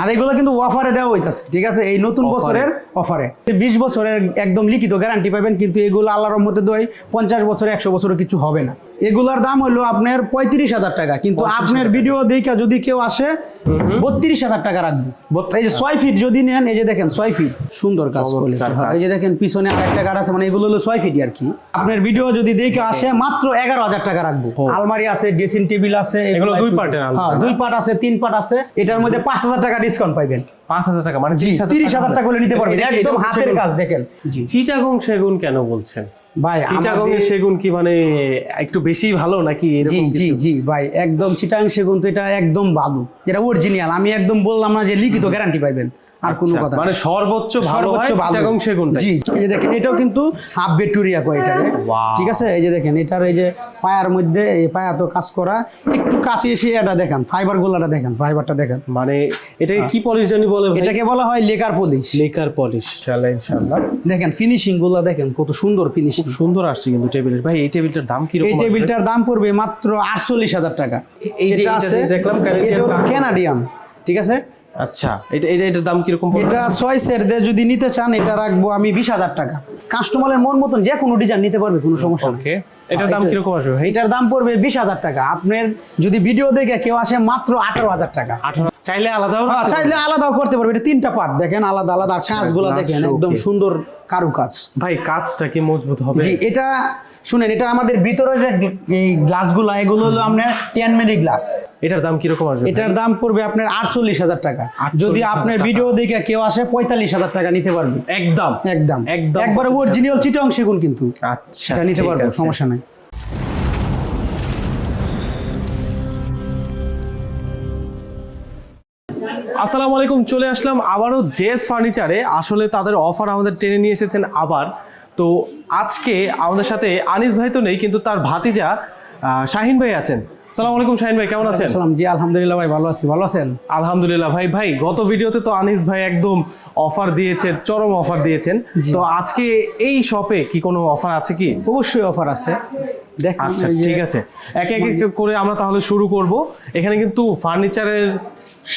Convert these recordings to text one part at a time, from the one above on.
আর এগুলো কিন্তু অফারে দেওয়া হইতাছে ঠিক আছে? এই নতুন বছরের অফারে বিশ বছরের একদম লিখিত গ্যারান্টি পাবেন কিন্তু এগুলো আল্লাহর মধ্যে দই পঞ্চাশ বছরে একশো বছরও কিছু হবে না। এগুলার দাম হলো আপনার পঁয়ত্রিশ হাজার টাকা। কিন্তু আপনার ভিডিও দেখে যদি কেউ আসে বত্রিশ হাজার টাকা রাখব। এই যে ছয় ফিট যদি নেন এই যে দেখেন ছয় ফিট সুন্দর কাজ করলে এই যে দেখেন পিছনে আরেকটা কাঠ আছে মানে এগুলো হলো ছয় ফিট আর কি। আপনার ভিডিও যদি দেখে আসে মাত্র এগারো হাজার টাকা রাখব। আলমারি আছে ড্রেসিং টেবিল আছে এগুলো দুই একটু- পার্টের হ্যাঁ দুই পার্ট আছে তিন পার্ট আছে। এটার মধ্যে পাঁচ হাজার টাকা ডিসকাউন্ট পাইবেন। পাঁচ হাজার টাকা মানে তিরিশ হাজার টাকা করে নিতে পারবেন। একদম হাতের কাজ দেখেন। চিটাগং সেগুন কেন বলছেন? ভাই চিটাগং এর সেগুন কি মানে একটু বেশি ভালো নাকি জি জি জি ভাই একদম চিটাং সেগুন তো এটা একদম ভালো যেটা অরিজিনাল আমি একদম বললাম না যে লিখিত গ্যারান্টি পাইবেন। আর কোনো আচ্ছা, কথা মানে সর্বোচ্চ ভালো হয় সর্বোচ্চ ভালো। চিটাগং সেগুনটা জি এই যে দেখেন এটাও কিন্তু হাফ বেটুরিয়া ঠিক আছে? এই যে দেখেন এটার এই যে পায়ার মধ্যে এই পায়া তো কাজ করা। একটু কাছে এসে এটা দেখেন ফাইবার গুলাটা দেখেন ফাইবারটা দেখেন। মানে এটাকে কি পলিশ জানি বলে এটাকে বলা হয় লেকার পলিশ লেকার পলিশ ইনশাআল্লাহ ইনশাআল্লাহ। দেখেন ফিনিশিংগুলা দেখেন কত সুন্দর ফিনিশিং সুন্দর আসছে কিন্তু টেবিলের ভাই এই টেবিলটার দাম কি রকম এই টেবিলটার দাম পড়বে মাত্র আটচল্লিশ হাজার টাকা। এই যে দেখলাম, ক্যানাডিয়ান ঠিক আছে? আচ্ছা এটা এটা এটার দাম কীরকম এটা ছয় সের দিয়ে যদি নিতে চান এটা রাখব আমি বিশ হাজার টাকা। কাস্টমারের মন মতন যে কোনো ডিজাইন নিতে পারবে কোনো সমস্যা ওকে এটার দাম কি রকম আসবে ভাই? এটার দাম পড়বে বিশ হাজার টাকা। আপনার যদি ভিডিও দেখে কেউ আসে মাত্র আঠারো হাজার টাকা। 18 চাইলে আলাদাও হ্যাঁ, চাইলে আলাদাও করতে পারবে এটা তিনটা পার্ট দেখেন আলাদা আলাদা আর কাজগুলো দেখেন একদম সুন্দর কারু কাজ ভাই কাজটা কি মজবুত হবে? জি এটা শুনেন এটা আমাদের ভিতরে যে গ্ল- এই গ্লাসগুলো এগুলো হলো আপনার টেন মিলি গ্লাস এটার দাম কীরকম আসবে এটার দাম পড়বে আপনার আটচল্লিশ হাজার টাকা। 48,000 যদি আপনার ভিডিও দেখে কেউ আসে পঁয়তাল্লিশ হাজার টাকা নিতে পারবে। একদম। একদম। একদম। একবারে অরিজিনাল চিটং সেগুন কিন্তু। আচ্ছা এটা নিতে পারব সমস্যা নাই। আসসালামু আলাইকুম, চলে আসলাম আবারও জেস ফার্নিচারে। আসলে তাদের অফার আমাদের টেনে নিয়ে এসেছেন আবার। তো আজকে আমাদের সাথে আনিস ভাই তো নেই, কিন্তু তার ভাতিজা শাহিন ভাই আছেন। আসসালামু আলাইকুম শাহিন ভাই কেমন আছেন? সালাম। জি আলহামদুলিল্লাহ ভাই ভালো আছি। ভালো আছেন? আলহামদুলিল্লাহ ভাই। ভাই গত ভিডিওতে তো আনিস ভাই একদম অফার দিয়েছেন চরম অফার দিয়েছেন। তো আজকে এই শপে কি কোনো অফার আছে কি? অবশ্যই অফার আছে। আচ্ছা ঠিক আছে। একে একে করে আমরা তাহলে শুরু করব। এখানে কিন্তু ফার্নিচারের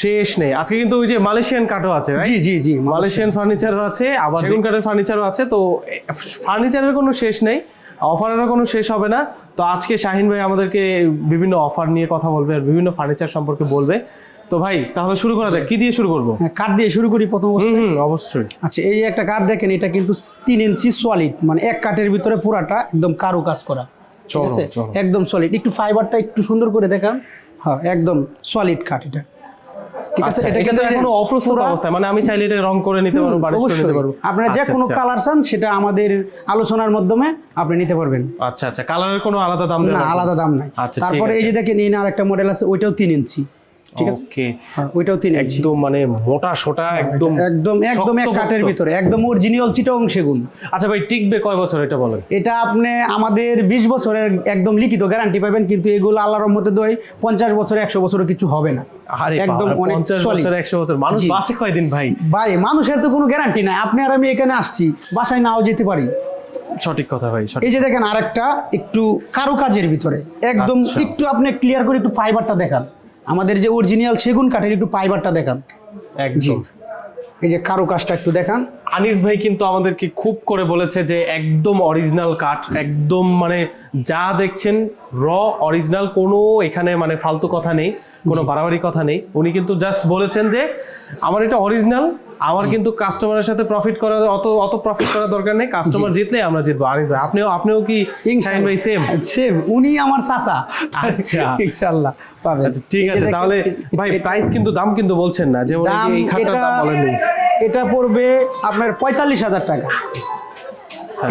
শেষ নেই। আজকে কিন্তু ওই যে মালয়েশিয়ান কাঠও আছে? জি জি জি মালয়েশিয়ান। ফার্নিচারও আছে আবার সেগুন কাঠের ফার্নিচারও আছে। তো ফার্নিচারের কোনো শেষ নেই। অফারেরও কোনো শেষ হবে না। তো আজকে শাহিন ভাই আমাদেরকে বিভিন্ন অফার নিয়ে কথা বলবে আর বিভিন্ন ফার্নিচার সম্পর্কে বলবে। তো ভাই তাহলে শুরু করা যাক। কি দিয়ে শুরু করব? হ্যাঁ, কাঠ দিয়ে শুরু করি প্রথম হুম অবশ্যই। আচ্ছা এই যে একটা কাঠ দেখেন এটা কিন্তু তিন ইঞ্চি সলিড মানে এক কাঠের ভিতরে পুরাটা একদম কারু কাজ করা। ঠিক আছে? একদম সলিড একটু ফাইবারটা একটু সুন্দর করে দেখান। হ্যাঁ একদম সলিড কাঠ এটা। ঠিক আছে আচ্ছা, এটা এটা কিন্তু তো এখনও অপ্রস্তুত অবস্থায় মানে আমি চাইলে এটা রং করে নিতে পারব বারিশ করে নিতে পারব। আপনারা যে আচ্ছা, কোনো আচ্ছা। কালার চান সেটা আমাদের আলোচনার মাধ্যমে আপনি নিতে পারবেন। আচ্ছা আচ্ছা কালারের কোনো আলাদা দাম না আলাদা দাম নাই। আচ্ছা, তারপরে এই। যে দেখেন এই না আরেকটা মডেল আছে ওইটাও তিন ইঞ্চি। ঠিক আছে? ওইটাও তিন একদম মানে মোটা সোটা একদম একদম একদম এক কাঠের ভিতরে একদম অরিজিনাল চিটং সেগুন। আচ্ছা ভাই টিকবে কয় বছর এটা বলেন? এটা আপনি আমাদের বিশ বছরের একদম লিখিত গ্যারান্টি পাবেন কিন্তু এগুলো আল্লাহর মধ্যে দই পঞ্চাশ বছর একশো বছরও কিছু হবে না। একদম অনেক। বছর একশো বছর। মানুষ বাঁচে কয়দিন ভাই? ভাই মানুষের তো কোনো গ্যারান্টি নাই। আপনি আর আমি এখানে আসছি বাসায় নাও যেতে পারি। সঠিক কথা ভাই এই যে দেখেন আরেকটা একটু কারুকাজের ভিতরে। একদম আচ্ছা। একটু আপনি ক্লিয়ার করে একটু ফাইবারটা দেখান। আমাদের যে অরিজিনাল সেগুন কাঠের একটু পাইবারটা দেখান। একদম। এই যে কারও কাজটা একটু দেখান। আনিস ভাই কিন্তু আমাদেরকে খুব করে বলেছে যে একদম অরিজিনাল কাঠ একদম মানে যা দেখছেন র অরিজিনাল কোনো এখানে মানে ফালতু কথা নেই কোনো বাড়াবাড়ি কথা নেই। উনি কিন্তু জাস্ট বলেছেন যে আমার এটা অরিজিনাল আমার কিন্তু কাস্টমারের সাথে প্রফিট করা অত অত প্রফিট করার দরকার নেই। কাস্টমার জিতলে আমরা জিতবো। আনিস ভাই আপনিও আপনিও কি শাহিন ভাই সেম সেম উনি আমার চাচা। আচ্ছা। ইনশাআল্লাহ পাবেন। আচ্ছা ঠিক আছে তাহলে ভাই প্রাইস কিন্তু দাম কিন্তু বলছেন না যেমন এই যে দাম এই খাটটার এটা দাম বলেননি এটা পড়বে আপনার পঁয়তাল্লিশ হাজার টাকা।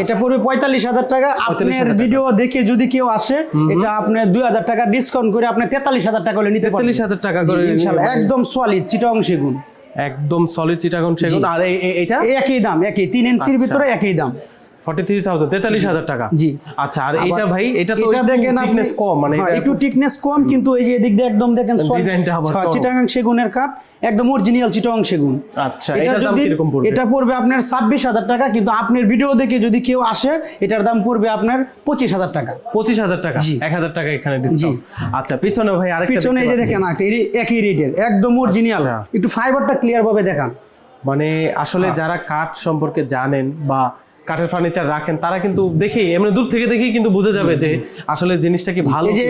এটা পড়বে পঁয়তাল্লিশ হাজার টাকা। 45,000 আপনার ভিডিও দেখে যদি কেউ আসে এটা আপনার দুই হাজার টাকা ডিসকাউন্ট করে আপনি তেতাল্লিশ হাজার টাকা হলে নিতে পারবেন। 43,000 টাকা করে একদম সলিড চিটং সেগুন। একদম সলিড চিটাগন সেগুন আর এটা? একই দাম একই। তিন ইঞ্চির আচ্ছা। ভিতরে একই দাম। ফর্টি থ্রি থাউজেন্ড তেতাল্লিশ হাজার টাকা। জি। আচ্ছা আর এটা ভাই এটা তো এটা দেখেন আপনি কম মানে হ্যাঁ, একটু টিকনেস কম কিন্তু এই যে এদিক দিয়ে একদম দেখেন ডিজাইনটা আবার চিটাগাং সেগুনের কাঠ একদম অরিজিনাল চিটাগাং সেগুন। আচ্ছা এটার দাম যদি কীরকম পড়বে? এটা পড়বে আপনার টাকা কিন্তু আপনার ভিডিও দেখে যদি কেউ আসে এটার দাম পড়বে আপনার পঁচিশ হাজার টাকা। পঁচিশ হাজার টাকা জি। এক হাজার টাকা এখানে ডিসকাউন্ট আচ্ছা পিছনে ভাই আরেকটা পিছনে এই যে দেখেন একই রেটের একদম অরিজিনাল আচ্ছা। একটু ফাইবারটা ক্লিয়ার ভাবে দেখান। মানে আসলে হ্যাঁ। যারা কাঠ সম্পর্কে জানেন বা কাঠের ফার্নিচার রাখেন তারা কিন্তু দেখে এমনি দূর থেকে দেখেই কিন্তু বুঝে যাবে যে আসলে জিনিসটা কি ভালো এই যে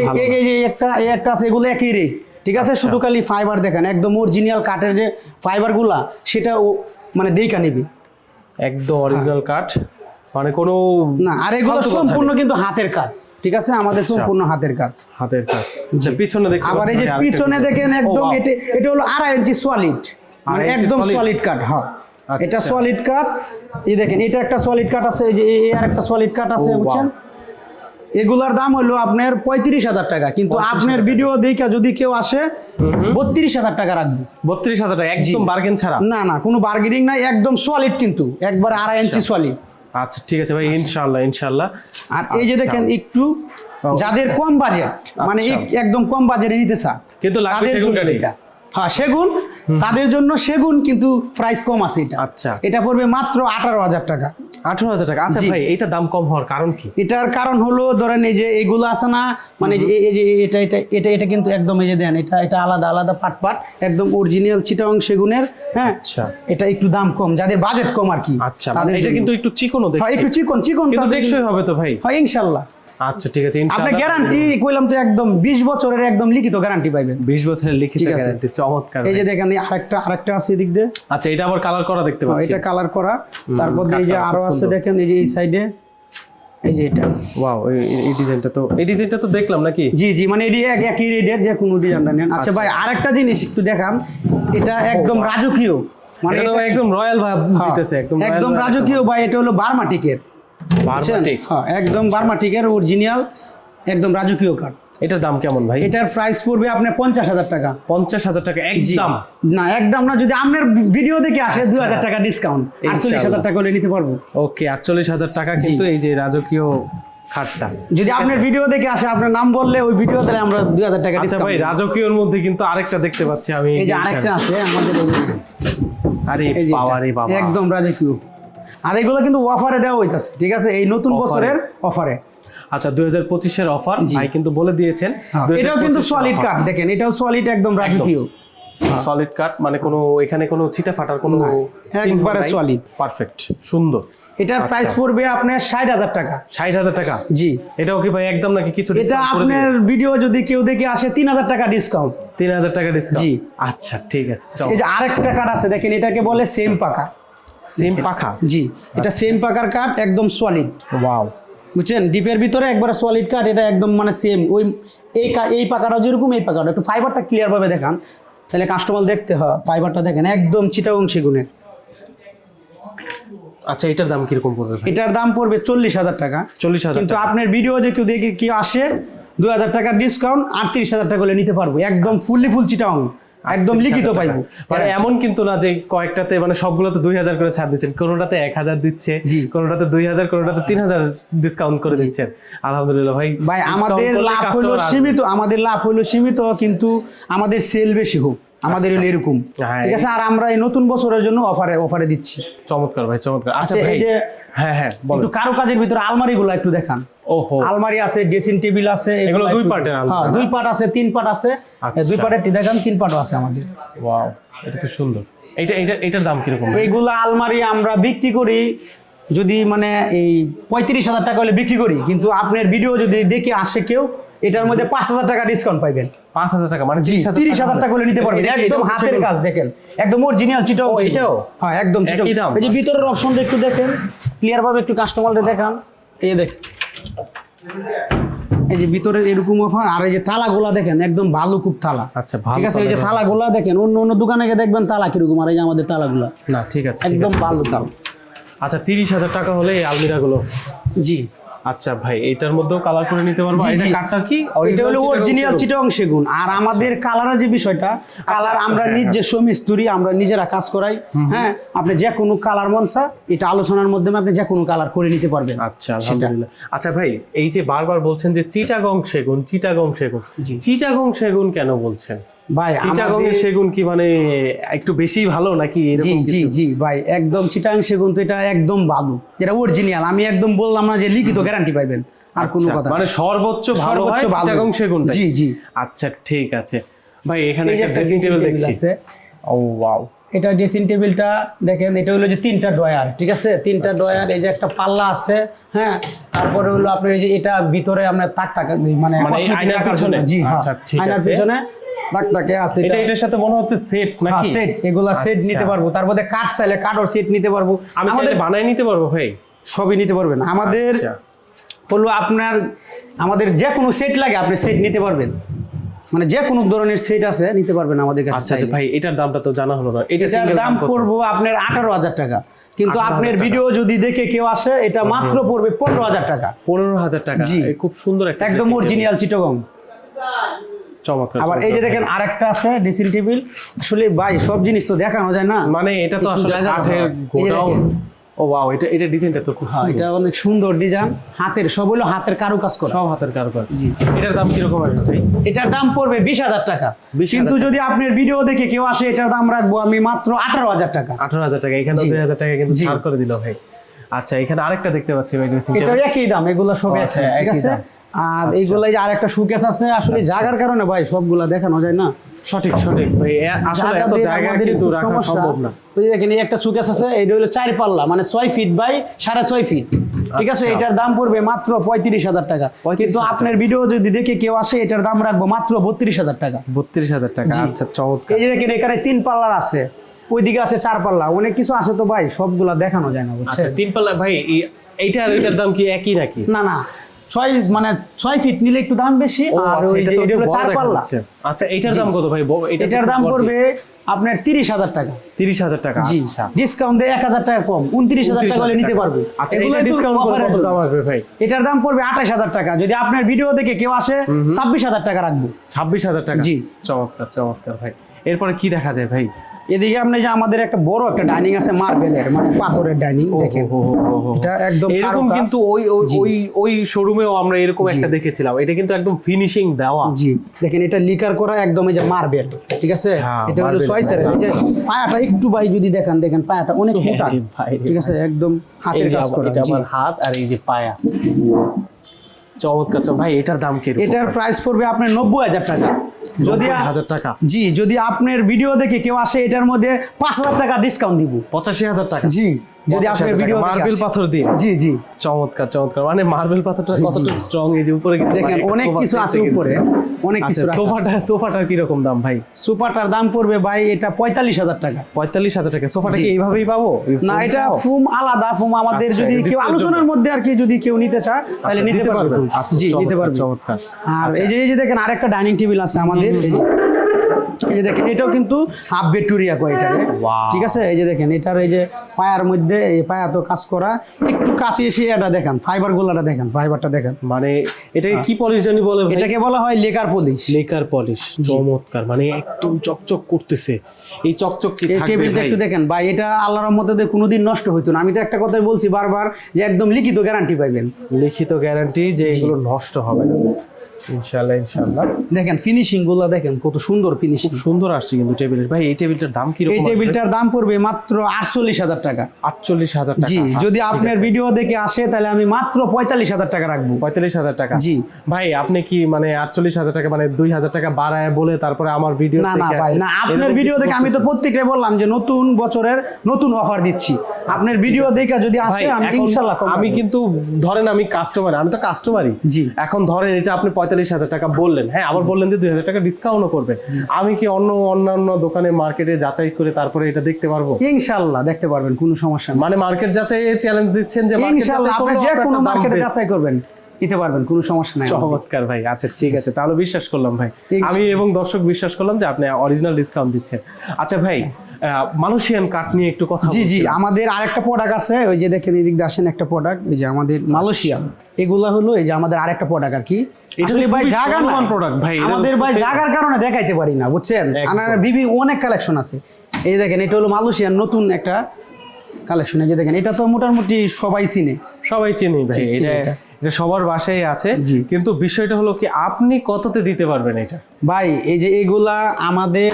একটা এই একটা আছে এগুলো একই রে। ঠিক আছে? আচ্ছা। শুধু খালি ফাইবার দেখেন একদম অরিজিনাল কাঠের যে ফাইবারগুলা সেটা মানে দেখা নিবি। একদম অরিজিনাল কাঠ মানে কোনো না আর এগুলো সম্পূর্ণ কিন্তু হাতের কাজ ঠিক আছে? আমাদের আচ্ছা। সম্পূর্ণ হাতের কাজ। হাতের কাজ। আচ্ছা পিছনে দেখতে আবার এই যে পিছনে দেখেন একদম। এটা এটা হলো আড়াই ইঞ্চি সলিড মানে একদম? সলিড কাঠ হ্যাঁ। এটা আচ্ছা। সলিড কাঠ এই দেখেন এটা একটা সলিড কাট আছে এই যে এই আর একটা সলিড কাট আছে বুঝছেন? এগুলার দাম হলো আপনার পঁয়ত্রিশ হাজার টাকা কিন্তু 35,000 আপনার ভিডিও দেখে যদি কেউ আসে বত্রিশ হাজার টাকা রাখব। বত্রিশ হাজার টাকা একদম বার্গেন ছাড়া? না না কোনো বার্গেনিং নাই একদম সলিড কিন্তু একবার আড়াই ইঞ্চি সলিড আচ্ছা ঠিক আছে ভাই ইনশাল্লাহ ইনশাল্লাহ আর এই যে দেখেন একটু যাদের কম বাজেট মানে আচ্ছা। একদম কম বাজেটে নিতে চান কিন্তু লাগবে তাদের হ্যাঁ সেগুন তাদের জন্য সেগুন কিন্তু প্রাইস কম আছে এটা। আচ্ছা। এটা পড়বে মাত্র আঠারো হাজার টাকা। আঠারো হাজার টাকা। আচ্ছা ভাই এটা দাম কম হওয়ার কারণ কি? এটার কারণ হলো ধরেন এই যে এগুলো আছে না মানে এই- যে এটা এটা এটা এটা কিন্তু একদম এই যে দেন এটা এটা আলাদা আলাদা পাট পাট একদম অরিজিনাল চিটাং সেগুনের হ্যাঁ? আচ্ছা। এটা একটু দাম কম যাদের বাজেট কম আর কি আচ্ছা তাদের এটা কিন্তু একটু চিকনও হ্যাঁ দেখছি। একটু চিকন চিকন কিন্তু টেকসই হবে তো ভাই। হয় ইনশাল্লাহ। আচ্ছা ঠিক আছে আপনি গ্যারান্টি কইলাম তো একদম বিশ বছরের একদম লিখিত গ্যারান্টি পাইবেন। বিশ বছরের লিখিত গ্যারান্টি চমৎকার এই যে দেখেন আরেকটা আরেকটা আছে এদিক দিয়ে। আচ্ছা এটা আবার কালার করা দেখতে হ্যাঁ, পাচ্ছি। এটা কালার করা। তারপর এই যে আরও আছে দেখেন এই যে এই সাইডে এই যে এটা। ওয়াও এই ডিজাইনটা তো এই ডিজাইনটা তো দেখলাম নাকি? জি জি মানে এটি এক একই রেটের যে কোনো ডিজাইনটা নেন। আচ্ছা ভাই আরেকটা জিনিস একটু দেখান। এটা একদম রাজকীয়। মানে একদম রয়্যাল ভাব হ্যাঁ, দিতেছে একদম একদম রাজকীয় ভাই এটা হলো বার্মাটিকের। হ্যাঁ একদম বার্মাটিকের অরিজিনাল একদম রাজকীয় কাঠ এটার দাম কেমন ভাই? এটার প্রাইস পড়বে আপনার পঞ্চাশ হাজার টাকা। পঞ্চাশ হাজার টাকা একদম। না একদম না যদি আপনার ভিডিও দেখে আসে দুই হাজার টাকা ডিসকাউন্ট আটচল্লিশ হাজার টাকা হলে নিতে পারব। ওকে আটচল্লিশ হাজার টাকা কিন্তু এই যে রাজকীয় খাটটা যদি আপনার ভিডিও দেখে আসে আপনার নাম বললে ওই ভিডিও তাহলে আমরা দুই হাজার টাকা আচ্ছা ভাই রাজকীয়র মধ্যে কিন্তু আরেকটা দেখতে পাচ্ছি আমি এই যে আরেকটা আছে আমাদের আরে বাবা রে বাবা। একদম রাজকীয়। আর এগুলো কিন্তু অফারে দেওয়া হইতাছে ঠিক আছে? এই নতুন বছরের অফারে আচ্ছা দুই হাজার পঁচিশের অফার ভাই কিন্তু বলে দিয়েছেন এটাও কিন্তু সলিড কাঠ দেখেন এটাও সলিড একদম রাজকীয়। সলিড কাট মানে কোনো এখানে কোনো চিটা ফাটার কোনো একবারে solid। পারফেক্ট সুন্দর। এটার প্রাইস পড়বে আপনার ষাট হাজার টাকা। ষাট হাজার টাকা? জি। এটাও কি ভাই একদম নাকি কিছু এটা আপনার ভিডিও যদি কেউ দেখে আসে তিন হাজার টাকা ডিসকাউন্ট তিন হাজার টাকা ডিসকাউন্ট জি। আচ্ছা ঠিক আছে এই যে আরেকটা কাঠ আছে দেখেন এটাকে বলে সেম পাকা। সেম পাখা। জি এটা সেম পাখার কাঠ একদম সলিড ওয়াও বুঝছেন? ডিপের ভিতরে একবার সলিড কাঠ এটা একদম মানে সেম ওই এই কা- এই পাকাটাও যেরকম এই পাকাটা একটু ফাইবারটা ক্লিয়ারভাবে দেখান। তাহলে কাস্টমার দেখতে হয় ফাইবারটা দেখেন একদম চিটাগং সেগুনের। আচ্ছা এটার দাম কীরকম পড়বে এটার দাম পড়বে চল্লিশ হাজার টাকা। চল্লিশ হাজার কিন্তু আপনার ভিডিও যে কেউ দেখে কেউ আসে দু হাজার টাকার ডিসকাউন্ট আটত্রিশ হাজার টাকা করে নিতে পারব। একদম ফুললি ফুল চিটাগং। একদম লিখিত পাইবো। মানে এমন কিন্তু না যে কয়েকটাতে মানে সবগুলোতে দুই হাজার করে ছাড় দিচ্ছেন। কোনোটাতে এক হাজার দিচ্ছে। কোনোটাতে দুই হাজার কোনোটাতে তিন হাজার ডিসকাউন্ট করে দিচ্ছেন। আলহামদুলিল্লাহ ভাই ভাই আমাদের লাভ হলো সীমিত আমাদের লাভ হলো সীমিত কিন্তু আমাদের সেল বেশি হোক। আমাদের হলো এরকম। হ্যাঁ, ঠিক আছে? আর আমরা এই নতুন বছরের জন্য অফারে অফারে দিচ্ছি। চমৎকার ভাই চমৎকার। আচ্ছা আচ্ছা, এই যে হ্যাঁ হ্যাঁ একটু কারও কাজের ভিতরে আলমারি গুলো একটু দেখান। ওহো। আলমারি আছে ড্রেসিং টেবিল আছে এগুলো দুই পার্টের হ্যাঁ দুই পার্ট আছে তিন পার্ট আছে। আচ্ছা। দুই পার্টের দেখান তিন পার্টও আছে আমাদের। ওয়াও এটা তো সুন্দর। এটা এটা এটার দাম কীরকম? এইগুলো আলমারি আমরা বিক্রি করি যদি মানে এই পঁয়ত্রিশ হাজার টাকা হলে বিক্রি করি। কিন্তু আপনার ভিডিও যদি দেখে আসে কেউ এটার মধ্যে পাঁচ হাজার টাকা ডিসকাউন্ট পাইবেন। পাঁচ হাজার টাকা মানে তিরিশ হাজার টাকা হলে নিতে পারবেন। একদম হাতের কাজ দেখেন। একদম অরিজিনাল চিটাও এটাও? হ্যাঁ একদম চিটাও এই যে ভিতরের অপশনটা একটু দেখেন। ক্লিয়ার ভাবে একটু কাস্টমারদের দেখান। এই যে দেখেন। এই যে ভিতরে এরকম অফার আর এই যে তালাগুলা দেখেন একদম ভালো খুব তালা আচ্ছা, ভালো ঠিক আছে এই যে তালা। তালাগুলা দেখেন অন্য অন্য দোকানে গিয়ে দেখবেন তালা কীরকম আর এই যে আমাদের তালাগুলা না ঠিক আছে একদম। ভালো তালা আচ্ছা তিরিশ হাজার টাকা হলে এই আলমিরাগুলো। জি। আচ্ছা ভাই এটার মধ্যেও কালার করে নিতে পারব? এটা জি। কাঠটা কি? এটা হলো অরিজিনাল চিটং সেগুন। আর আমাদের কালারের যে বিষয়টা কালার আমরা হ্যাঁ, নিজস্ব মিস্ত্রি আমরা নিজেরা কাজ করাই। হ্যাঁ আপনি যে কোনো কালার মনসা এটা আলোচনার মাধ্যমে আপনি যে কোনো কালার করে নিতে পারবেন। আচ্ছা আলহামদুলিল্লাহ। আচ্ছা ভাই এই যে বারবার বলছেন যে চিটাগং সেগুন চিটাগং সেগুন। চিটাগং সেগুন কেন বলছেন? ভাই চিটাগং এর সেগুন কি মানে একটু বেশি ভালো নাকি জি জি জি ভাই একদম চিটাং সেগুন তো এটা একদম ভালো যেটা অরিজিনাল আমি একদম বললাম না যে লিখিত গ্যারান্টি আর কোনো আচ্ছা, কথা মানে সর্বোচ্চ ভালো হয় চিটাগং সেগুন জি জি। আচ্ছা ঠিক আছে। ভাই এখানে একটা ড্রেসিং টেবিল দেখছি। ও ওয়াও এটা ড্রেসিং টেবিলটা দেখেন এটা হলো যে তিনটা ড্রয়ার ঠিক আছে? তিনটা ড্রয়ার এই যে একটা পাল্লা আছে হ্যাঁ? তারপরে হলো আপনার এই যে এটা ভিতরে আপনার তাক তাক মানে মানে আয়নার পিছনে? জি হ্যাঁ। আচ্ছা, ঠিক আয়নার পিছনে। তাক তাকে আছে এটা এটার সাথে মনে হচ্ছে সেট নাকি? সেট এগুলা সেট আচ্ছা। নিতে পারব। তারপরে কাঠ চাইলে কাঠর সেট নিতে পারব। আমি আমাদের বানায় নিতে পারব ভাই। সবই নিতে পারবেন। আমাদের আচ্ছা। হলো আপনার আমাদের যে কোনো সেট লাগে আপনি সেট নিতে পারবেন। মানে যে কোনো ধরনের সেট আছে নিতে পারবেন আমাদের কাছে আচ্ছা ভাই এটার দামটা তো জানা হলো না। এটা এটার দাম? পড়ব আপনার আঠারো হাজার টাকা। কিন্তু আপনার ভিডিও যদি দেখে কেউ আসে এটা মাত্র পড়বে পনেরো হাজার টাকা। পনেরো হাজার টাকা। জি। খুব সুন্দর একটা একদম অরিজিনাল চিটগং আবার এই যে দেখেন আরেকটা আছে ড্রেসিং টেবিল আসলে ভাই সব জিনিস তো দেখানো যায় না। মানে এটা তো আসলে কাঠের গোডাউন। ও ওয়াও এটা এটা ডিজাইনটা তো খুব হ্যাঁ, এটা অনেক সুন্দর ডিজাইন হাতের সব হলো হাতের কারুকাজ করা। সব হাতের কারুকাজ। এটার দাম কীরকম আসবে ভাই? এটার দাম পড়বে বিশ হাজার টাকা। 20,000 কিন্তু যদি আপনার ভিডিও দেখে কেউ আসে এটার দাম রাখব আমি মাত্র আঠারো হাজার টাকা। আঠারো হাজার টাকা এখানে জি। দুই হাজার টাকা কিন্তু ছাড় করে দিল ভাই। আচ্ছা এখানে আরেকটা দেখতে পাচ্ছি ভাই table। একই দাম এগুলো সবই আছে আচ্ছা, ঠিক আছে। আর এইগুলো যে আরেকটা সুকেস আছে আসলে জায়গার কারণে ভাই সবগুলা দেখানো যায় না। সঠিক সঠিক ভাই। আসলে এত জায়গা কিন্তু রাখা সম্ভব না। ওই দেখেন এই একটা সুকেস আছে এটা হলো চার পাল্লা মানে ছয় ফিট বাই সাড়ে ছয় ফিট ঠিক আছে? আচ্ছা। এটার দাম পড়বে মাত্র পঁয়ত্রিশ হাজার টাকা। কিন্তু আপনার ভিডিও যদি দেখে কেউ আসে এটার দাম রাখব মাত্র বত্রিশ হাজার টাকা। বত্রিশ হাজার টাকা। আচ্ছা চমৎকার। এই যে দেখেন এখানে তিন পাল্লার আছে ওইদিকে আছে চার পাল্লা। অনেক কিছু আছে তো ভাই সবগুলা দেখানো যায় না আচ্ছা বুঝছেন? তিন পাল্লা ভাই এই- এইটা আর এটার দাম কি একই নাকি? না না। ছয় মানে ছয় ফিট নিলে একটু দাম বেশি আর আচ্ছা, ওই যে চার পাল্লা আচ্ছা এটার দাম কত ভাই? এটার দাম পড়বে আপনার তিরিশ হাজার টাকা। তিরিশ হাজার টাকা আচ্ছা। ডিসকাউন্ট দিয়ে এক হাজার টাকা কম উনত্রিশ হাজার টাকা হলে নিতে পারবে। আচ্ছা এগুলো ডিসকাউন্ট কত দাম আসবে ভাই? এটার দাম পড়বে আঠাশ হাজার টাকা। যদি আপনার ভিডিও দেখে কেউ আসে ছাব্বিশ হাজার টাকা রাখব। ছাব্বিশ হাজার টাকা? জি। চমৎকার চমৎকার ভাই। এরপরে কি দেখা যায় ভাই? এদিকে আপনি যে আমাদের একটা বড় একটা ডাইনিং আছে মার্বেলের মানে পাথরের ডাইনিং দেখেন। এটা একদম এরকম কিন্তু ওই ওই ওই শোরুমেও আমরা এরকম একটা দেখেছিলাম। এটা কিন্তু একদম ফিনিশিং দেওয়া। জি। দেখেন এটা লিকার করা একদম এই যে মার্বেল ঠিক আছে? হ্যাঁ, এটা হলো marble, এই যে পায়াটা একটু ভাই যদি দেখেন দেখেন পায়াটা অনেক মোটা ঠিক আছে? একদম হাতের কাজ করা এটা। আমার হাত আর এই যে পায়া। চমৎকার। ভাই এটার দাম কি এটার প্রাইস পড়বে আপনার নব্বই হাজার টাকা। যদি হাজার টাকা? জি যদি আপনার ভিডিও দেখে কেউ আসে এটার মধ্যে পাঁচ হাজার টাকা ডিসকাউন্ট দিব। পঁচাশি হাজার টাকা? জি। যদি ভিডিও মার্বেল পাথর দিয়ে। জি জি। চমৎকার চমৎকার। মানে মার্বেল পাথরটা কতটুকু স্ট্রং এই যে উপরে দেখেন অনেক কিছু আছে উপরে। অনেক কিছু আচ্ছা। সোফাটা সোফাটার কি রকম দাম ভাই? সুপারটার দাম পড়বে ভাই এটা পঁয়তাল্লিশ হাজার টাকা। পঁয়তাল্লিশ হাজার টাকা। সোফাটা কি এইভাবেই পাবো? না এটা? ফুম আলাদা ফুম আমাদের আচ্ছা, যদি কেউ আলোচনার মধ্যে আর কি যদি কেউ নিতে চায় তাহলে আচ্ছা, নিতে পারবে। আচ্ছা, জি নিতে পারবে। চমৎকার। আর এই যে এই যে দেখেন আরেকটা ডাইনিং টেবিল আছে আমাদের। এই যে দেখেন এটাও কিন্তু হাফ বেটুরিয়া কয় এটারে। ঠিক আছে? এই যে দেখেন এটার এই যে পায়ার মধ্যে এই পায়া তো কাজ করা। একটু কাছে এসে এটা দেখেন ফাইবার গুলাটা দেখেন ফাইবারটা দেখেন। মানে এটাকে কি পলিশ জানি বলে এটাকে বলা হয় লেকার পলিশ লেকার পলিশ চমৎকার। মানে একদম চকচক করতেছে। এই চকচক কি এই টেবিলটা একটু দেখেন ভাই এটা আল্লাহর রহমতে কোনোদিন নষ্ট হইতো না। আমি তো একটা কথাই বলছি বারবার যে একদম লিখিত গ্যারান্টি পাইবেন। লিখিত গ্যারান্টি যে এগুলো নষ্ট হবে না। ইনশাআল্লাহ ইনশাআল্লাহ। দেখেন ফিনিশিংগুলো দেখেন কত সুন্দর ফিনিশিং সুন্দর আসছে কিন্তু টেবিলের। ভাই এই টেবিলটার দাম কি এই টেবিলটার দাম পড়বে মাত্র আটচল্লিশ হাজার টাকা। আটচল্লিশ হাজার টাকা। জি আচ্ছা, যদি আপনার ভিডিও দেখে আসে তাহলে আমি মাত্র পঁয়তাল্লিশ হাজার টাকা রাখব। পঁয়তাল্লিশ হাজার টাকা। জি। ভাই আপনি কি মানে আটচল্লিশ হাজার টাকা মানে দুই হাজার টাকা বাড়ায় বলে তারপরে আমার ভিডিও না না ভাই না আপনার ভিডিও দেখে আমি তো প্রত্যেকটা বললাম যে নতুন বছরের নতুন অফার দিচ্ছি। আপনার ভিডিও দেখে যদি আসে আমি এখন ইনশাল্লাহ আমি কিন্তু ধরেন আমি কাস্টমার আমি তো কাস্টমারই জি। এখন ধরেন এটা আপনি পঁয়তাল্লিশ হাজার টাকা বললেন। হ্যাঁ আবার বললেন যে দুই হাজার টাকা ডিসকাউন্টও করবে আমি কি অন্য অন্যান্য দোকানে মার্কেটে যাচাই করে তারপরে এটা দেখতে পারব? ইনশাল্লাহ দেখতে পারবেন কোনো সমস্যা মানে মার্কেট যাচাই চ্যালেঞ্জ দিচ্ছেন যে ইনশাল্লাহ আপনি যে কোনো মার্কেটে যাচাই করবেন নিতে পারবেন কোনো সমস্যা নাই চমৎকার ভাই আচ্ছা ঠিক আছে তাহলে বিশ্বাস করলাম ভাই। আমি এবং দর্শক বিশ্বাস করলাম যে আপনি অরিজিনাল ডিসকাউন্ট দিচ্ছেন। আচ্ছা ভাই মালয়েশিয়ান কাঠ নিয়ে একটু কথা জি জি আমাদের আরেকটা প্রোডাক্ট আছে ওই যে দেখেন এদিক দিয়ে আসেন একটা প্রোডাক্ট এই যে আমাদের মালয়েশিয়ান। এগুলা হলো এই যে আমাদের আরেকটা প্রোডাক্ট আর কি। ভাই জায়গা নাই। ভাই, আমাদের ভাই জায়গার কারণে দেখাইতে পারি না বুঝছেন? আমার বিবি অনেক কালেকশন আছে। এই দেখেন এটা হলো মালয়েশিয়ান নতুন একটা কালেকশন এই যে দেখেন এটা তো মোটামুটি সবাই চিনে। সবাই চিনি ভাই এটা এটা। সবার বাসায় আছে। কিন্তু বিষয়টা হলো কি আপনি কততে দিতে পারবেন এটা? ভাই এই যে এগুলা আমাদের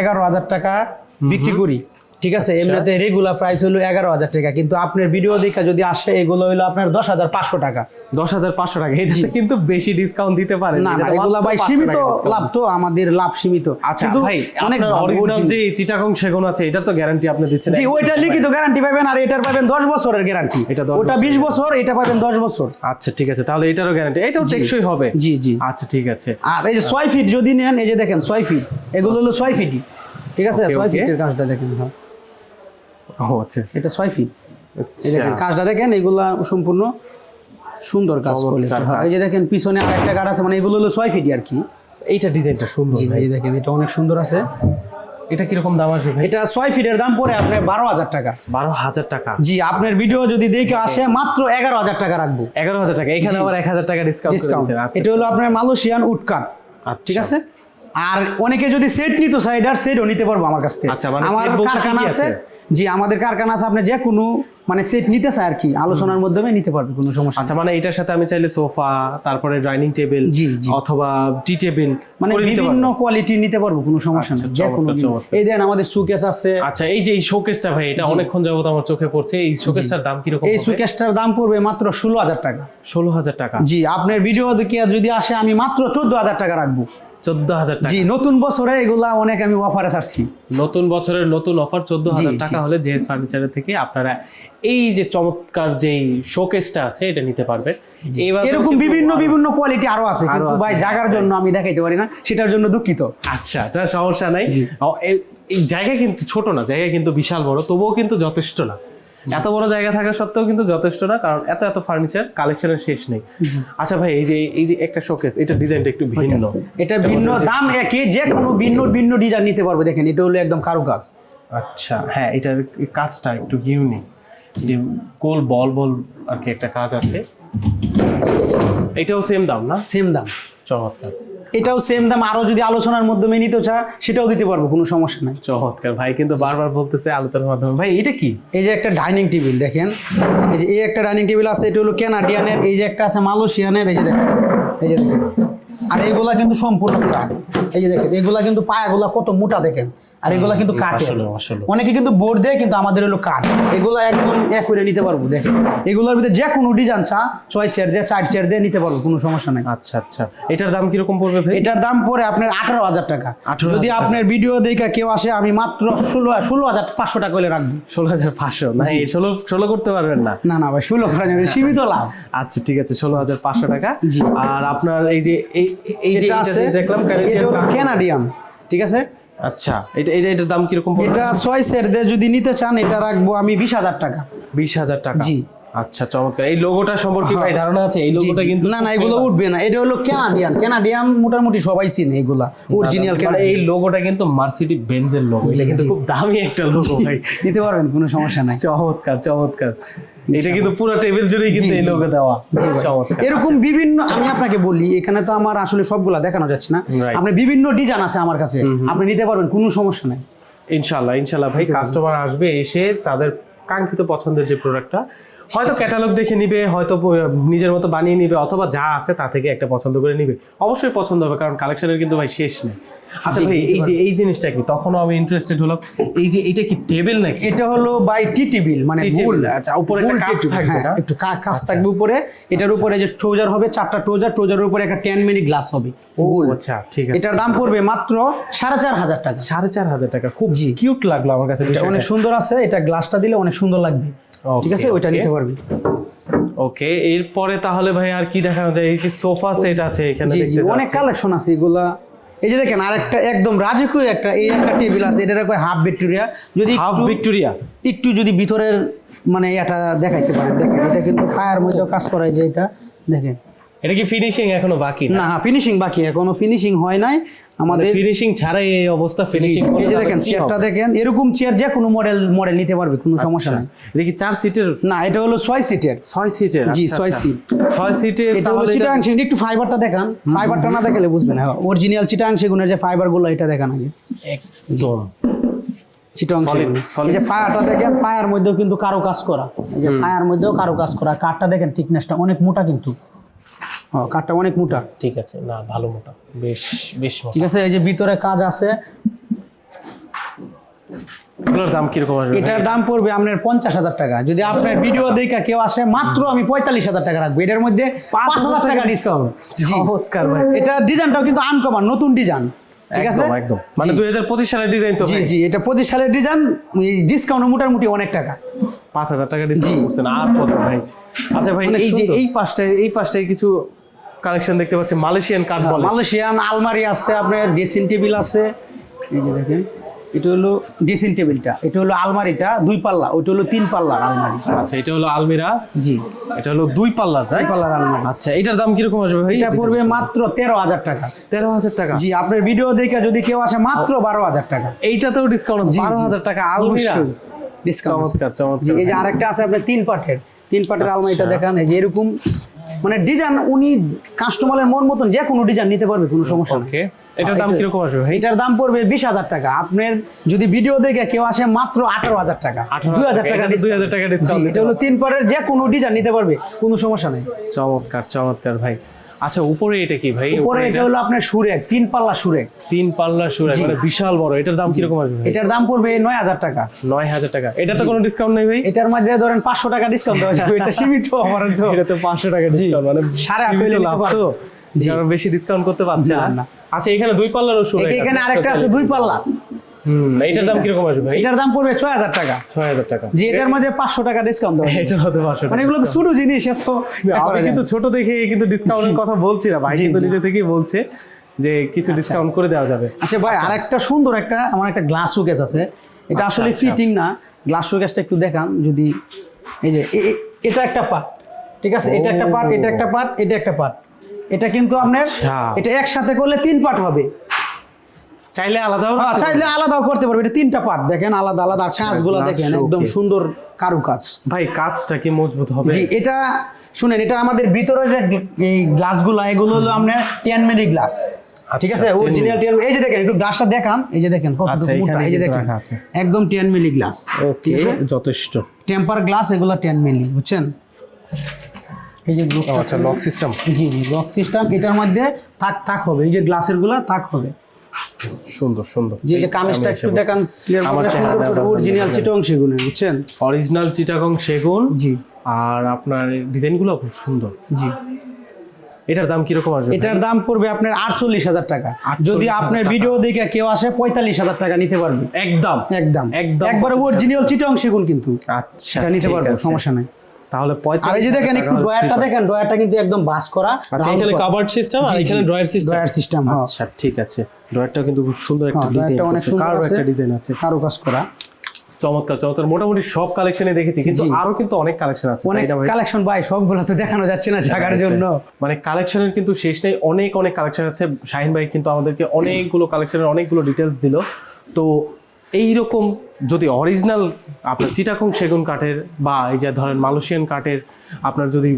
এগারো হাজার টাকা বিক্রি করি। ঠিক আছে? আচ্ছা। এমনিতে রেগুলার প্রাইস হলো এগারো হাজার টাকা। কিন্তু আপনার ভিডিও দেখা যদি আসে এগুলো হলো আপনার দশ হাজার পাঁচশো টাকা। দশ হাজার পাঁচশো টাকা। এটাতে কিন্তু বেশি ডিসকাউন্ট দিতে পারেন। না এগুলা ভাই সীমিত লাভ তো আমাদের লাভ সীমিত। আচ্ছা ভাই অনেক অরিজিনাল যে চিটাগং সেগুন আছে এটার তো গ্যারান্টি আপনি দিচ্ছেন। জি ওইটা লিখিত গ্যারান্টি পাবেন আর এটার পাবেন দশ বছরের গ্যারান্টি এটা 10 ওটা বিশ বছর এটা পাবেন দশ বছর। আচ্ছা ঠিক আছে। তাহলে এটারও গ্যারান্টি এটাও টেকসই হবে। জি জি। আচ্ছা ঠিক আছে। আর এই যে ছয় ফিট যদি নেন এই যে দেখেন ছয় ফিট এগুলো হলো ছয় ফিটই ঠিক আছে? ছয় ফিটের কাজটা দেখেন হ্যাঁ ও আচ্ছা। এটা ছয় ফিট। এই দেখেন আচ্ছা কাজটা দেখেন এগুলা সম্পূর্ণ সুন্দর কাজ quality। হ্যাঁ। এই যে দেখেন পিছনে আরেকটা কাঠ আছে মানে এগুলো হলো ছয় আর কি। এইটা ডিজাইনটা সুন্দর ভাই এই দেখেন এটা অনেক সুন্দর আছে। এটা কীরকম দাম আসবে ভাই? এটা ছয় ফিটের দাম পড়ে আপনার বারো হাজার টাকা। বারো হাজার টাকা? জি আপনার ভিডিও যদি দেখে আসে মাত্র এগারো হাজার টাকা রাখব। এগারো হাজার টাকা। এখানে আবার এক হাজার টাকা ডিসকাউন্ট ডিসকাউন্ট আচ্ছা এটা হলো আপনার মালয়েশিয়ান উড কাট আচ্ছা। ঠিক আছে? আর অনেকে যদি সেট নিত সাইডার সেটও নিতে পারব আমার কাছ থেকে। আচ্ছা, মানে আমার কারখানা কি কি আছে? জি আমাদের কারখানা আছে আপনি যে কোনো মানে সেট নিতে চাই আর কি আলোচনার মাধ্যমে নিতে পারবে কোনো সমস্যা আচ্ছা মানে এটার সাথে আমি চাইলে সোফা তারপরে ডাইনিং টেবিল জি। অথবা টি টেবিল মানে বিভিন্ন কোয়ালিটি নিতে পারব কোনো সমস্যা নেই যে কোনো। এই দেন আমাদের সুকেস আছে। আচ্ছা এই যে এই শোকেসটা ভাই এটা অনেকক্ষণ যাবত আমার চোখে পড়ছে এই শোকেসটার দাম কীরকম এই সুকেসটার দাম পড়বে মাত্র ষোলো হাজার টাকা। ষোলো হাজার টাকা। জি আপনার ভিডিও দেখে যদি আসে আমি মাত্র চোদ্দ হাজার টাকা রাখব। চোদ্দ হাজার টাকা। জি নতুন বছরে এগুলা অনেক আমি অফারে ছাড়ছি। নতুন বছরের নতুন অফার চোদ্দ হাজার টাকা হলে জেএস ফার্নিচারের থেকে আপনারা এই যে চমৎকার যেই শোকেসটা আছে এটা নিতে পারবেন। এরকম বিভিন্ন বিভিন্ন কোয়ালিটি আরও আছে কিন্তু ভাই জায়গার জন্য আমি দেখাইতে পারি না সেটার জন্য দুঃখিত। আচ্ছা তার সমস্যা নাই। জায়গা কিন্তু ছোট না জায়গা কিন্তু বিশাল বড় তবুও কিন্তু যথেষ্ট না। এত বড় জায়গা থাকা সত্ত্বেও কিন্তু যথেষ্ট না কারণ এত এত ফার্নিচার কালেকশনের শেষ নেই। আচ্ছা ভাই এই যে এই যে একটা শোকেস এটা ডিজাইনটা একটু ভিন্ন। এটা ভিন্ন দাম একই যে কোনো ভিন্ন ভিন্ন ডিজাইন নিতে পারবে দেখেন এটা হলো একদম কারুকাজ। আচ্ছা হ্যাঁ এটার কাজটা একটু ইউনিক যে গোল বল বল আর কি একটা কাজ আছে। এটাও সেম দাম না? সেম দাম। চমৎকার। এটাও সেম দাম আরও যদি আলোচনার মাধ্যমে নিতে চা সেটাও দিতে পারব কোনো সমস্যা নাই। চমৎকার। ভাই কিন্তু বারবার বলতেছে আলোচনার মাধ্যমে। ভাই এটা কি? এই যে একটা ডাইনিং টেবিল দেখেন। এই যে এই একটা ডাইনিং টেবিল আছে এটা হলো কেনাডিয়ানের এই যে একটা আছে মালয়েশিয়ানের এই যে দেখেন। এই যে দেখেন। আর এগুলা কিন্তু সম্পূর্ণ কাঠ। এই যে দেখেন এগুলা কিন্তু পায়াগুলা কত মোটা দেখেন। আর এগুলা কিন্তু আসলে। অনেকে কিন্তু বোর্ড দেয় কিন্তু আমাদের হলো কাঠ। এগুলা একদম এক করে নিতে পারব দেখেন। এগুলোর ভিতরে যে কোনো ডিজাইন চা ছয় চেয়ার দিয়ে চার চেয়ার দিয়ে নিতে পারব কোনো সমস্যা নাই। আচ্ছা আচ্ছা। এটার দাম কীরকম পড়বে ভাই? এটার দাম পড়ে আপনার আঠারো হাজার টাকা। 18,000 যদি আপনার ভিডিও দেখে কেউ আসে আমি মাত্র ষোলো ষোলো হাজার পাঁচশো টাকা করে রাখব। ষোলো হাজার পাঁচশো? না ষোলো ষোলো করতে পারবেন না। না না ভাই ষোলো করা যাবে সীমিত লাভ। আচ্ছা ঠিক আছে ষোলো হাজার পাঁচশো টাকা। আর আপনার এই যে এই এই যে এটা এটা আছে দেখলাম ক্যানাডিয়ান ঠিক আছে? আচ্ছা এটা এটা এটার দাম কীরকম এটা ছয় সের দিয়ে যদি নিতে চান এটা রাখব আমি বিশ হাজার টাকা। বিশ হাজার টাকা? জি। আচ্ছা চমৎকার। এই লোগোটা সম্পর্কে ভাই হ্যাঁ। ধারণা আছে? এই লোগোটা কিন্তু না না এগুলো উঠবে না। এটা হলো ক্যানাডিয়ান ক্যানাডিয়ান মোটামুটি সবাই চিনে এগুলা। অরিজিনাল মানে এই লোগোটা কিন্তু মার্সিডি বেনজের লোগো এটা কিন্তু খুব দামি একটা লোগো ভাই। নিতে পারবেন কোনো সমস্যা নাই। চমৎকার চমৎকার। এটা কিন্তু পুরো টেবিল জুড়েই কিন্তু এই। লোগো দেওয়া। এরকম বিভিন্ন আমি আপনাকে বলি এখানে তো আমার আসলে সবগুলা দেখানো যাচ্ছে না. আপনি বিভিন্ন ডিজাইন আছে আমার কাছে। আপনি নিতে পারবেন কোনো সমস্যা নাই। ইনশাল্লাহ ইনশাল্লাহ ভাই কাস্টমার আসবে এসে তাদের কাঙ্ক্ষিত পছন্দের যে প্রোডাক্টটা হয়তো ক্যাটালগ দেখে নিবে হয়তো নিজের মতো বানিয়ে নিবে অথবা যা আছে তা থেকে একটা পছন্দ করে নিবে। অবশ্যই পছন্দ হবে কারণ কালেকশনের কিন্তু ভাই শেষ নেই। আচ্ছা ভাই এই যে এই জিনিসটা কি? তখনও আমি ইন্টারেস্টেড হলাম। এই যে এটা কি টেবিল নাকি? এটা হলো বাই টি টেবিল মানে গোল আচ্ছা, উপরে একটা টেবিল, থাকবে হ্যাঁ? একটু কাজ থাকবে উপরে। এটার উপরে যে ট্রোজার হবে চারটা ট্রোজার ট্রোজারের উপরে একটা টেন মিনিট গ্লাস হবে গোল আচ্ছা ঠিক আছে। এটার দাম পড়বে মাত্র সাড়ে চার হাজার টাকা। সাড়ে চার হাজার টাকা খুব কিউট লাগল আমার কাছে এটা অনেক সুন্দর আছে এটা গ্লাসটা দিলে অনেক সুন্দর লাগবে। ঠিক আছে? ওইটা নিতে পারবি। ওকে এরপরে তাহলে ভাই আর কি দেখানো যায়? এই যে সোফা সেট আছে এখানে দেখতে অনেক কালেকশন আছে এগুলা। এই যে দেখেন আরেকটা একদম রাজকীয় একটা এই একটা টেবিল আছে এটা কয় হাফ ভিক্টোরিয়া যদি হাফ ভিক্টোরিয়া একটু যদি ভিতরের মানে এটা দেখাইতে পারেন। দেখেন এটা কিন্তু পায়ের মধ্যে কাজ করায় যে এটা। দেখেন। এটা কি ফিনিশিং এখনও বাকি না? না ফিনিশিং বাকি এখনও ফিনিশিং হয় নাই। আমাদের ফিনিশিং ছাড়াই এই অবস্থা ফিনিশিং এই যে দেখেন চেয়ারটা দেখেন এরকম চেয়ার যে কোনো মডেল মডেল নিতে পারবে কোনো সমস্যা নাই। এটা কি চার সিটের না এটা হলো ছয় সিটের ছয় সিটের জি, আচ্ছা, ছয় আচ্ছা। সিট। ছয় সিটের এটা হলো চিটাং সেগুন। একটু ফাইবারটা দেখান। ফাইবারটা না দেখালে বুঝবেন। না অরিজিনাল চিটাং সেগুনের যে ফাইবারগুলো এটা দেখান আগে। একদম। চিটাং. এই যে দেখেন মধ্যেও কিন্তু কারও কাজ করা। এই যে ফায়ার মধ্যেও কারও। কাজ করা কাঠটা দেখেন থিকনেসটা অনেক মোটা কিন্তু। কাঠটা অনেক মোটা। ঠিক আছে না ভালো মোটা। বেশ বেশ ঠিক আছে এই যে ভিতরে কাজ আছে। এগুলোর দাম কীরকম আসবে? এটার দাম পড়বে আপনার পঞ্চাশ হাজার টাকা। যদি আপনার ভিডিও দেখা কেউ আসে মাত্র আমি পঁয়তাল্লিশ হাজার টাকা রাখব। এটার মধ্যে পাঁচ হাজার টাকা ডিসকাউন্ট চমৎকার ভাই। এটা ডিজাইনটাও কিন্তু আনকমন নতুন ডিজাইন ঠিক আছে? একদম একদম। মানে দুই হাজার পঁচিশ সালের ডিজাইন তো জি জি এটা পঁচিশ সালের ডিজাইন ডিসকাউন্ট মোটামুটি অনেক টাকা। পাঁচ হাজার টাকা ডিসকাউন্ট করছেন আর কত ভাই? আচ্ছা ভাই এই যে এই পাশটায় এই পাশটায় কিছু কালেকশন দেখতে পাচ্ছি মালয়েশিয়ান কাঠ বলে মালয়েশিয়ান আলমারি আছে আপনার ড্রেসিং টেবিল আছে। এই যে দেখেন এটা হলো ড্রেসিং টেবিলটা এটা হলো আলমারিটা দুই পাল্লা ওইটা হলো তিন পাল্লার আলমারি। আচ্ছা এটা হলো আলমিরা? জি। এটা হলো দুই পাল্লার দুই right? পাল্লার আলমারি। আচ্ছা এটার দাম কীরকম আসবে ভাই? এটা পড়বে মাত্র তেরো হাজার টাকা। তেরো হাজার টাকা? জি আপনার ভিডিও দেখে যদি কেউ আসে মাত্র বারো হাজার টাকা। এইটাতেও ডিসকাউন্ট বারো হাজার টাকা আলমিরা। ডিসকাউন্ট চমৎকার এই যে আরেকটা আছে আপনার তিন পাটের। তিন পাটের আলমারিটা আচ্ছা। দেখান এই যে এরকম মানে ডিজাইন উনি কাস্টমারের মন মতন যে কোনো ডিজাইন নিতে পারবে কোনো সমস্যা নেই। এটার দাম কীরকম আসবে এটার দাম পড়বে বিশ হাজার টাকা। আপনার যদি ভিডিও দেখে কেউ আসে মাত্র আঠারো হাজার টাকা দুই হাজার টাকা দুই হাজার টাকা ডিসকাউন্ট এটা হলো তিন পাটের যে কোনো ডিজাইন নিতে পারবে কোনো সমস্যা নেই। চমৎকার চমৎকার ভাই। আচ্ছা উপরে এটা কি ভাই? উপরে এটা হলো আপনার সুরেক তিন পাল্লা সুরেক। তিন পাল্লা সুরে মানে বিশাল বড় এটার দাম কীরকম আসবে এটার দাম পড়বে নয় হাজার টাকা। নয় হাজার টাকা। এটা তো কোনো ডিসকাউন্ট নেই ভাই? এটার মধ্যে ধরেন পাঁচশো টাকা ডিসকাউন্ট দেওয়া যাবে। এটা সীমিত আমার তো। এটা তো পাঁচশো টাকা ডিসকাউন্ট মানে সাড়ে আট সীমিত হইলে নিতে লাভ তো। যারা বেশি ডিসকাউন্ট করতে পারছে না। আচ্ছা এখানে দুই পাল্লারও সুরে এখানে আরেকটা আছে দুই পাল্লা। হুম এইটার দাম কীরকম আসবে ভাই? এটার দাম পড়বে ছয় হাজার টাকা। ছয় হাজার টাকা। যে এটার মধ্যে পাঁচশো টাকা ডিসকাউন্ট দেওয়া। এটা হতে পারছ মানে এগুলো তো ছোট জিনিস এত আমি কিন্তু ছোট দেখে কিন্তু ডিসকাউন্টের কথা বলছি না ভাই কিন্তু নিজে থেকেই বলছে যে কিছু ডিসকাউন্ট করে দেওয়া যাবে। আচ্ছা ভাই আরেকটা সুন্দর একটা আমার একটা গ্লাস শোকেস আছে। এটা আচ্ছা, আসলে আচ্ছা। ফিটিং না। গ্লাস শোকেসটা একটু দেখান যদি এই যে এটা একটা পার্ট ঠিক আছে? এটা একটা পার্ট এটা একটা পার্ট এটা একটা পার্ট এটা কিন্তু আপনার আচ্ছা। এটা একসাথে করলে তিন পার্ট হবে। চাইলে আলাদাও হ্যাঁ, চাইলে আলাদাও করতে পারবে। এটা তিনটা পার্ট দেখেন আলাদা আলাদা আর কাজগুলো দেখেন একদম সুন্দর কারু কাজ ভাই কাজটা কি মজবুত হবে? জি এটা শুনেন এটা আমাদের ভিতরে যে এই গ্লাসগুলো এগুলো হলো আপনার টেন মিলি গ্লাস ঠিক আছে? আচ্ছা, 10 অরিজিনাল টেন এই যে দেখেন একটু গ্লাসটা দেখান। এই যে দেখেন কত আচ্ছা, মোটা। এই যে দেখেন একদম টেন মিলি গ্লাস ওকে যথেষ্ট। টেম্পার গ্লাস এগুলো টেন মিলি বুঝছেন? এই যে আচ্ছা লক সিস্টেম জি জি লক সিস্টেম এটার মধ্যে থাক থাক হবে। এই যে গ্লাসেরগুলা থাক হবে। সুন্দর সুন্দর। যে যে কামিজটা একটু দেখান ক্লিয়ার করে অরিজিনাল দেখান। চিটং সেগুনে বুঝছেন? অরিজিনাল চিটাগং সেগুন। জি। আর আপনার ডিজাইনগুলো খুব সুন্দর। জি। এটার দাম কীরকম আসবে এটার দাম পড়বে আপনার আটচল্লিশ হাজার টাকা। 48,000 যদি আপনার ভিডিও দেখে কেউ আসে পঁয়তাল্লিশ হাজার টাকা নিতে পারবে। একদম। একদম। একদম। একবারে অরিজিনাল চিটং সেগুন কিন্তু। আচ্ছা নিতে পারবে সমস্যা নাই। তাহলে আর এই যে দেখেন একটু ড্রয়ারটা দেখেন ড্রয়ারটা কিন্তু একদম বাস করা। আচ্ছা এখানে কাভার্ড সিস্টেম আর এখানে ড্রয়ার সিস্টেম ড্রয়ার সিস্টেম হ্যাঁ। আচ্ছা ঠিক আছে। ড্রয়ারটা কিন্তু খুব সুন্দর একটা হ্যাঁ, ডিজাইন অনেক সুন্দর একটা ডিজাইন আছে। কারু কাজ করা। চমৎকার চমৎকার। মোটামুটি সব কালেকশনে দেখেছি কিন্তু আরও কিন্তু অনেক কালেকশন আছে অনেক? কালেকশন ভাই? সবগুলো তো দেখানো যাচ্ছে না জায়গার জন্য। মানে কালেকশনের কিন্তু শেষ নেই অনেক অনেক কালেকশন আছে। শাহিন ভাই কিন্তু আমাদেরকে অনেকগুলো কালেকশনের অনেকগুলো ডিটেলস দিল। তো এই রকম যদি অরিজিনাল আপনার চিটাকুং সেগুন কাঠের বা এই যে ধরেন মালয়েশিয়ান কাঠের আপনার যদি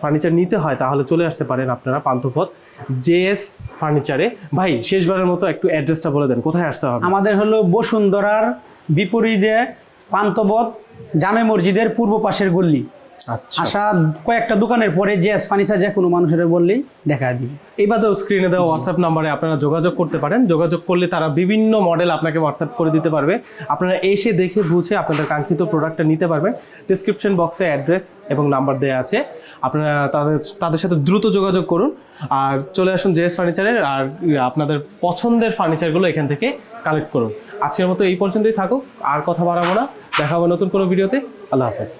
ফার্নিচার নিতে হয়, তাহলে চলে আসতে পারেন আপনারা পান্থপথ জেএস ফার্নিচারে ভাই, শেষবারের মতো একটু অ্যাড্রেসটা বলে দেন, কোথায় আসতে হবে? আমাদের হলো বসুন্ধরার বিপরীতে পান্থপথ জামে মসজিদের পূর্ব পাশের গল্লি আসা কয়েকটা দোকানের পরে যে ফার্নিচার যে কোনো মানুষের বললেই দেখা দিবে। এবারেও স্ক্রিনে দেওয়া হোয়াটসঅ্যাপ নাম্বারে আপনারা যোগাযোগ করতে পারেন। যোগাযোগ করলে তারা বিভিন্ন মডেল আপনাকে হোয়াটসঅ্যাপ করে দিতে পারবে। আপনারা এসে দেখে বুঝে আপনাদের কাঙ্ক্ষিত প্রোডাক্টটা নিতে পারবেন। ডিসক্রিপশন বক্সে অ্যাড্রেস এবং নাম্বার দেওয়া আছে। আপনারা তাদের তাদের সাথে দ্রুত যোগাযোগ করুন। আর চলে আসুন জেএস ফার্নিচারের আর আপনাদের পছন্দের ফার্নিচারগুলো এখান থেকে কালেক্ট করুন। আজকের মতো এই পর্যন্তই থাকুক। আর কথা বাড়াবো না। দেখা হবে নতুন কোনো ভিডিওতে আল্লাহ হাফেজ।